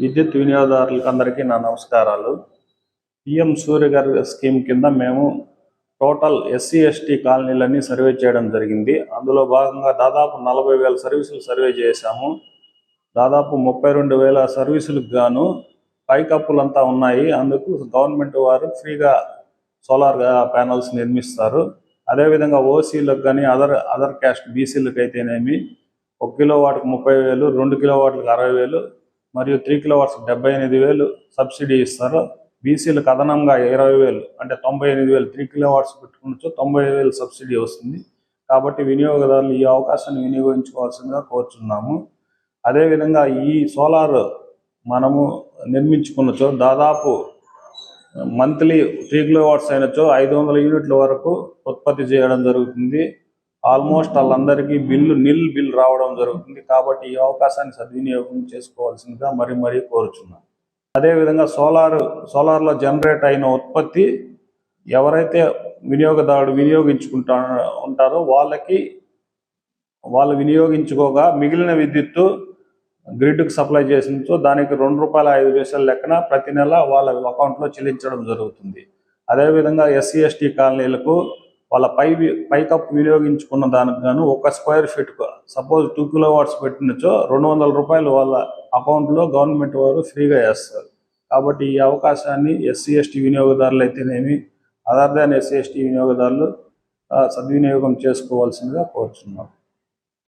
విద్యుత్ వినియోగదారులకు అందరికీ నా నమస్కారాలు. పిఎం సూర్య గారి స్కీమ్ కింద మేము టోటల్ ఎస్సీ ఎస్టీ కాలనీలన్నీ సర్వే చేయడం జరిగింది. అందులో భాగంగా దాదాపు నలభై వేల సర్వీసులు సర్వే చేశాము. దాదాపు ముప్పై రెండు వేల సర్వీసులకు గాను పైకప్పులంతా ఉన్నాయి. అందుకు గవర్నమెంట్ వారు ఫ్రీగా సోలార్ ప్యానల్స్ నిర్మిస్తారు. అదేవిధంగా ఓసీలకు కానీ అదర్ అదర్ క్యాస్ట్ బీసీలకు అయితేనేమి ఒక కిలో వాటికి ముప్పై వేలు రెండు కిలో వాటికి అరవై వేలు మరియు త్రీ కిలో వాట్స్ డెబ్బై ఎనిమిది వేలు సబ్సిడీ ఇస్తారు. బీసీలకు అదనంగా ఇరవై వేలు అంటే తొంభై ఎనిమిది వేలు త్రీ కిలో వాట్స్ పెట్టుకున్నచో తొంభై వేలు సబ్సిడీ వస్తుంది. కాబట్టి వినియోగదారులు ఈ అవకాశాన్ని వినియోగించుకోవాల్సిందిగా కోరుచున్నాము. అదేవిధంగా ఈ సోలార్ మనము నిర్మించుకున్నచో దాదాపు మంత్లీ త్రీ కిలో వాట్స్ అయినచో ఐదు వందల యూనిట్ల వరకు ఉత్పత్తి చేయడం జరుగుతుంది. ఆల్మోస్ట్ వాళ్ళందరికీ బిల్లు నిల్ బిల్ రావడం జరుగుతుంది. కాబట్టి ఈ అవకాశాన్ని సద్వినియోగం చేసుకోవాల్సిందిగా మరీ మరీ కోరుచున్నాను అదేవిధంగా సోలార్ సోలార్లో జనరేట్ అయిన ఉత్పత్తి ఎవరైతే వినియోగదారుడు వినియోగించుకుంటా ఉంటారో వాళ్ళకి వాళ్ళు వినియోగించుకోగా మిగిలిన విద్యుత్తు గ్రిడ్కు సప్లై చేసినచో దానికి రెండు రూపాయల ఐదు పైసల లెక్కన ప్రతి నెల వాళ్ళ అకౌంట్లో చెల్లించడం జరుగుతుంది. అదేవిధంగా ఎస్సీ ఎస్టీ కాలనీలకు వాళ్ళ పై పైకప్పు వినియోగించుకున్న దానికి గాను ఒక square feet suppose two kilowatts పెట్టినచో రెండు వందల రూపాయలు వాళ్ళ అకౌంట్లో గవర్నమెంట్ వారు ఫ్రీగా వేస్తారు. కాబట్టి ఈ అవకాశాన్ని ఎస్సీ ఎస్టీ వినియోగదారులు అయితేనేమి అదర్ దాన్ ఎస్సీ ఎస్టీ వినియోగదారులు సద్వినియోగం చేసుకోవాల్సిందిగా కోరుచున్నాం.